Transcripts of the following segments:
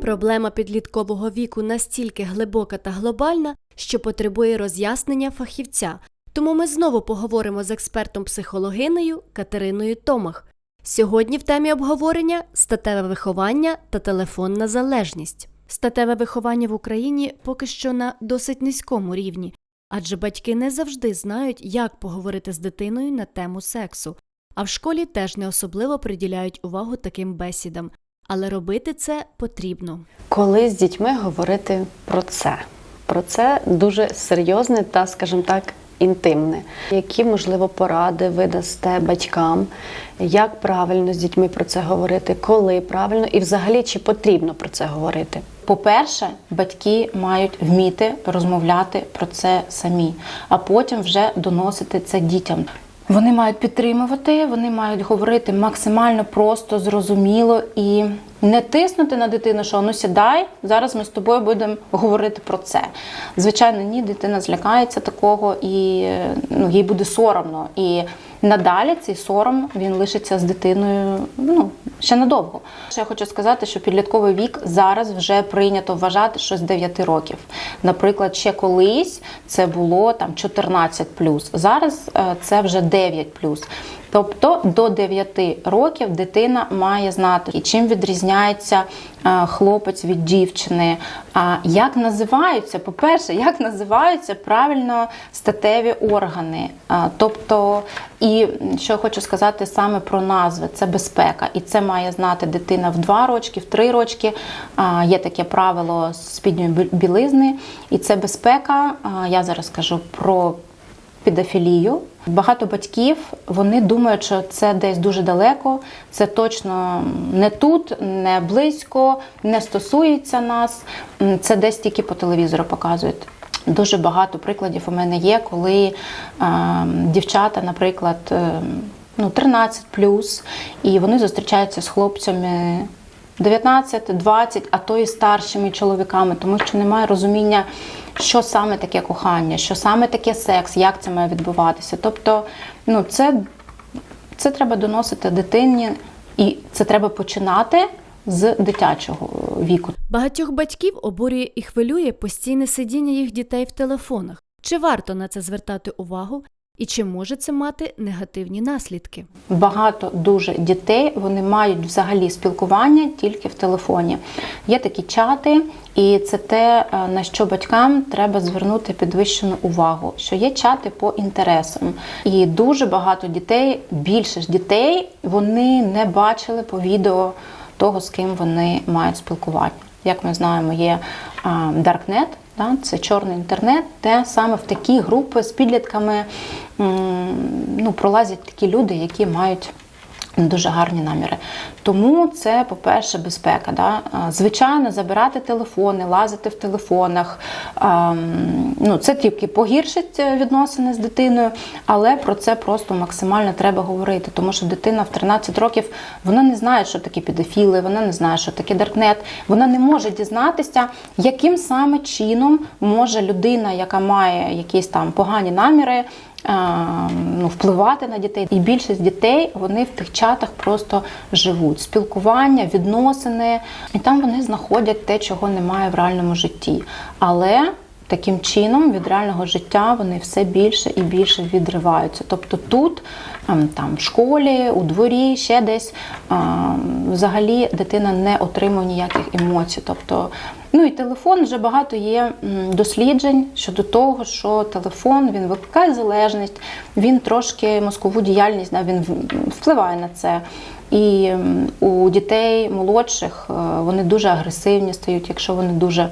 Проблема підліткового віку настільки глибока та глобальна, що потребує роз'яснення фахівця. Тому ми знову поговоримо з експертом-психологинею Катериною Томах. Сьогодні в темі обговорення статеве виховання та телефонна залежність. Статеве виховання в Україні поки що на досить низькому рівні, адже батьки не завжди знають, як поговорити з дитиною на тему сексу. А в школі теж не особливо приділяють увагу таким бесідам, але робити це потрібно. Коли з дітьми говорити про це? Про це дуже серйозне та, скажімо так, інтимне. Які, можливо, поради ви дасте батькам, як правильно з дітьми про це говорити, коли правильно і взагалі чи потрібно про це говорити? По-перше, батьки мають вміти розмовляти про це самі, а потім вже доносити це дітям. Вони мають підтримувати, вони мають говорити максимально просто, зрозуміло і не тиснути на дитину, що ну сідай, зараз ми з тобою будемо говорити про це. Звичайно, ні, дитина злякається такого і ну, їй буде соромно. І надалі цей сором він лишиться з дитиною ну, ще надовго. Ще я хочу сказати, що підлітковий вік зараз вже прийнято вважати, що з 9 років. Наприклад, ще колись це було там 14 Зараз е, це вже 9 Тобто до 9 років дитина має знати, чим відрізняється е, хлопець від дівчини. Як називаються, по-перше, як називаються правильно статеві органи. Тобто, і що я хочу сказати саме про назви, це безпека. І це має знати дитина в 2 рочки, в 3 рочки. Є таке правило спідньої білизни, і це безпека. Я зараз кажу про педофілію. Багато батьків вони думають, що це десь дуже далеко, це точно не тут, не близько, не стосується нас. Це десь тільки по телевізору показують. Дуже багато прикладів у мене є, коли е, дівчата, наприклад, е, ну 13 і вони зустрічаються з хлопцями 19, 20, а то і старшими чоловіками, тому що немає розуміння, що саме таке кохання, що саме таке секс, як це має відбуватися. Тобто, ну це, це треба доносити дитині, і це треба починати з дитячого віку. Багатьох батьків обурює і хвилює постійне сидіння їх дітей в телефонах. Чи варто на це звертати увагу? І чи може це мати негативні наслідки? Багато дуже дітей вони мають взагалі спілкування тільки в телефоні. Є такі чати, і це те, е, на що батькам треба звернути підвищену увагу, що є чати по інтересам. І дуже багато дітей, більше ж дітей, вони не бачили по відео того, з ким вони мають спілкування. Як ми знаємо, є Даркнет, да, це чорний інтернет, де саме в такі групи з підлітками ну, пролазять такі люди, які мають дуже гарні наміри. Тому це, по-перше, безпека. Да? Звичайно, забирати телефони, лазити в телефонах. Ну, Це тільки погіршить е, відносини з дитиною, але про це просто максимально треба говорити. Тому що дитина в 13 років вона не знає, що таке педофіли, вона не знає, що таке даркнет. Вона не може дізнатися, яким саме чином може людина, яка має якісь там погані наміри, ну, впливати на дітей. І більшість дітей вони в тих чатах просто живуть. Спілкування, відносини, і там вони знаходять те, чого немає в реальному житті. Але Таким чином від реального життя вони все більше і більше відриваються. Тобто тут, ем, там в школі, у дворі, ще десь ем, взагалі дитина не отримує ніяких емоцій. Тобто, ну і телефон вже багато є досліджень щодо того, що телефон він викликає залежність, він трошки мозкову діяльність, да, він впливає на це. І у дітей молодших е, вони дуже агресивні стають, якщо вони дуже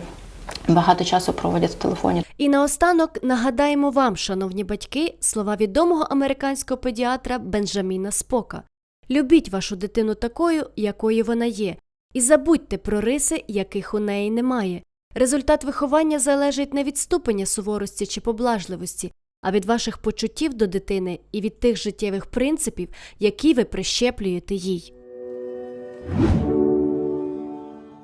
багато часу проводять в телефоні. І наостанок нагадаємо вам, шановні батьки, слова відомого американського педіатра Бенджаміна Спока: любіть вашу дитину такою, якою вона є, і забудьте про риси, яких у неї немає. Результат виховання залежить не від ступеня суворості чи поблажливості, а від ваших почуттів до дитини і від тих життєвих принципів, які ви прищеплюєте їй.